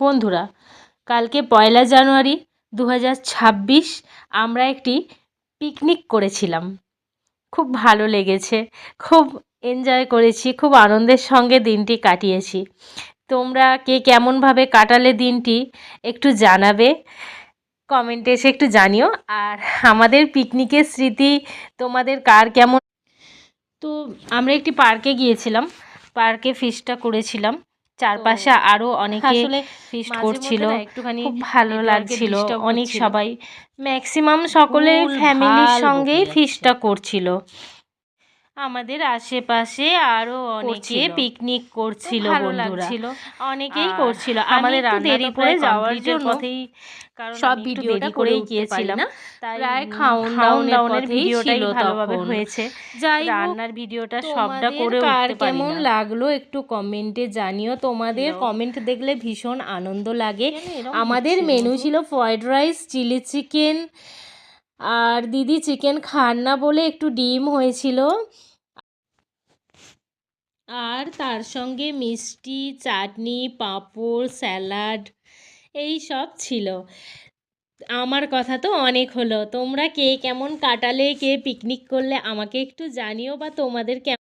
বন্ধুরা, কালকে পয়লা জানুয়ারি দু হাজার ছাব্বিশ আমরা একটি পিকনিক করেছিলাম। খুব ভালো লেগেছে, খুব এনজয় করেছি, খুব আনন্দের সঙ্গে দিনটি কাটিয়েছি। তোমরা কে কেমনভাবে কাটালে দিনটি একটু জানাবে, কমেন্টে এসে একটু জানিও। আর আমাদের পিকনিকের স্মৃতি তোমাদের কার কেমন? তো আমরা একটি পার্কে গিয়েছিলাম, পার্কে ফিস্টটা করেছিলাম। চারপাশে আরও অনেকে ফিস্ট করছিল। একটুখানি খুব ভালো লাগছিল। অনেক সবাই ম্যাক্সিমাম সকলে ফ্যামিলির সঙ্গেই। ফিস্টটা করছিল। আমাদের আশেপাশে আরও অনেকে পিকনিক করছিল বন্ধুরা। অনেকেই করছিল। আমাদের দেরি করে যাওয়ার জন্য কারণ সব ভিডিওটা দেরি করেই গিয়েছিলাম। প্রায় খাওন পথেই ভিডিওটাই ভালোভাবে হয়েছে। যাই রান্নার ভিডিওটা সবটা করে পারি কেমন লাগল একটু কমেন্টে জানিও। তোমাদের কমেন্ট দেখলে ভীষণ আনন্দ লাগে। আমাদের মেনু ছিল ফ্রাইড রাইস চিলি চিকেন আর দিদি চিকেন খান না বলে একটু ডিম হয়েছিল। আর তার সঙ্গে মিষ্টি, চাটনি, পাঁপড়, স্যালাড, এই সব ছিল। আমার কথা তো অনেক হলো। তোমরা কে কেমন কাটালে, কে পিকনিক করলে আমাকে একটু জানিও বা তোমাদের কেমন